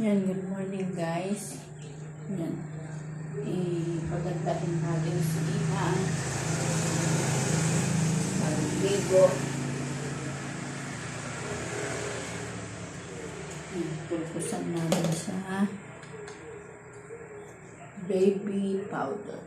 Yan, good morning guys. Yan. Ipagandahin natin si. Magligo. Yan, Pulpusan natin sa baby powder.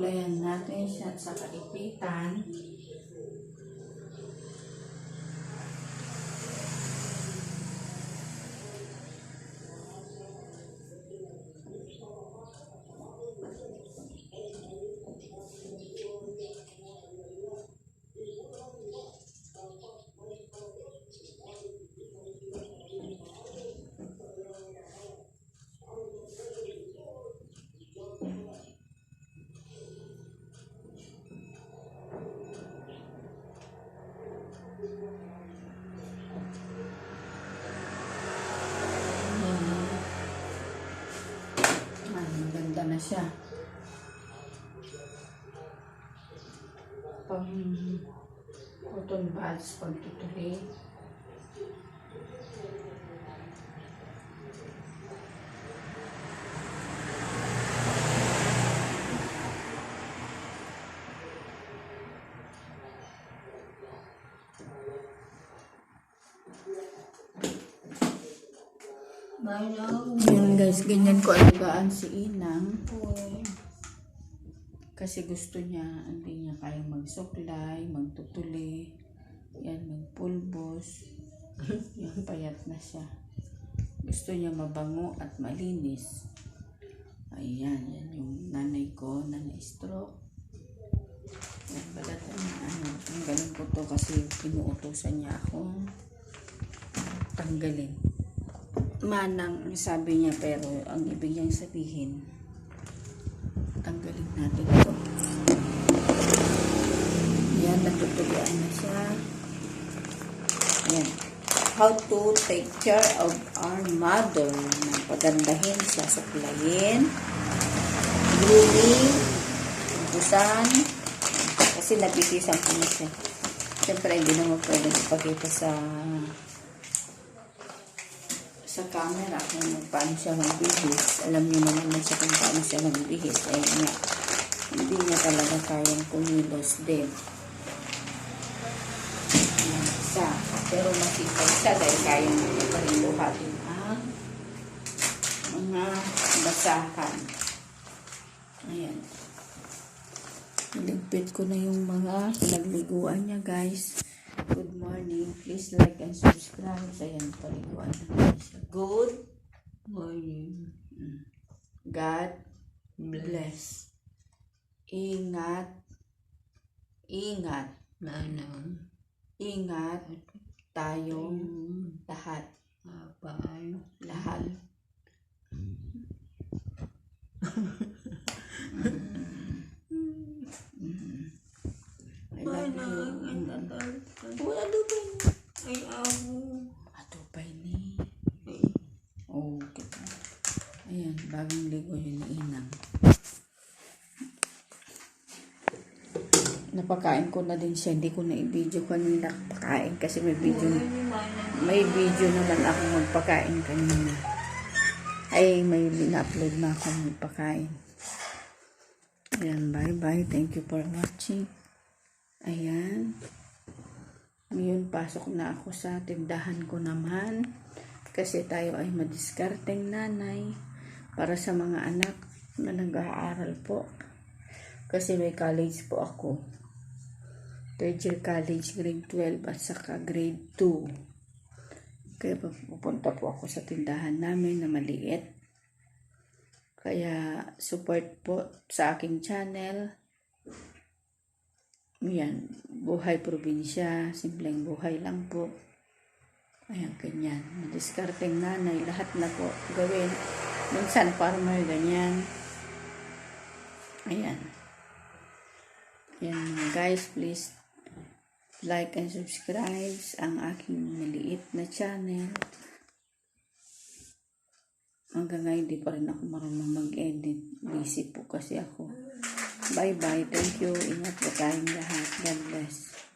Suklayan natin siya sa kaipitan. Ayan. Ay, ang ganda na siya. Pang cotton buds, pagtutuli. Yan guys, ganyan ko alagaan si Inang. Kasi gusto niya, hindi niya kayang magsuklay, magtutuli, yan, magpulbos. yan, payat na siya. Gusto niya mabango at malinis. Ayan, yan yung nanay ko, nanay stroke. Yan, balatan niya, ano, tanggalin ko to kasi pinuutosan niya ako. Tanggalin. Manang, sabi niya, pero ang ibig niyang sabihin, tanggalin natin ito. Yan, natutuloan na siya. Yan. How to take care of our mother. Pagandahin siya, suklayin, grooming, busan, kasi nabitisan ko na siya. Siyempre, hindi naman pwede ipakita sa sa camera kung paano siya magbihis. Alam niyo naman na siya kung paano siya magbihis. Ayun nga, hindi niya talaga kayang kumilos din. Ayan, Isa. Pero masipag siya dahil kaya niya pa rin buhatin ang mga basahan. Ayan. Niligpit ko na yung mga pinagliguan niya guys. Good morning. Please like and subscribe. Ayan, paliguan na siya. Good morning. God bless. Ingat. Ingat. Manang Ingat tayong lahat. apal Lahat. I love Manang you. ang tatal Wala doon. ay ako Atupay ni. Oh, kita. Ayan, bagong ligo ni Inang. Napakain ko na din siya. Hindi ko na i-video kanina pakain kasi may video may video naman ako magpakain kanina. Ay, may in-upload na ako magpakain. Ayan, bye-bye. Thank you for watching. Ayan. Ngayon, pasok na ako sa tindahan ko naman. Kasi tayo ay madiskarteng nanay para sa mga anak na nag-aaral po. Kasi may college po ako. Third year college, grade 12 at saka grade 2. Kaya pupunta po ako sa tindahan namin na maliit. Kaya support po sa aking channel. Yan, buhay probinsya, simpleng buhay lang po. Ayan, ganyan. Madiskarteng nanay, lahat na po gawin. Minsan, farmer, ganyan. Ayan. Yan, guys, please like and subscribe ang aking maliit na channel. Hanggang ngayon, di pa rin ako marunong mag-edit. Busy po kasi ako. Bye-bye. Thank you. Ingat po tayong lahat. God bless.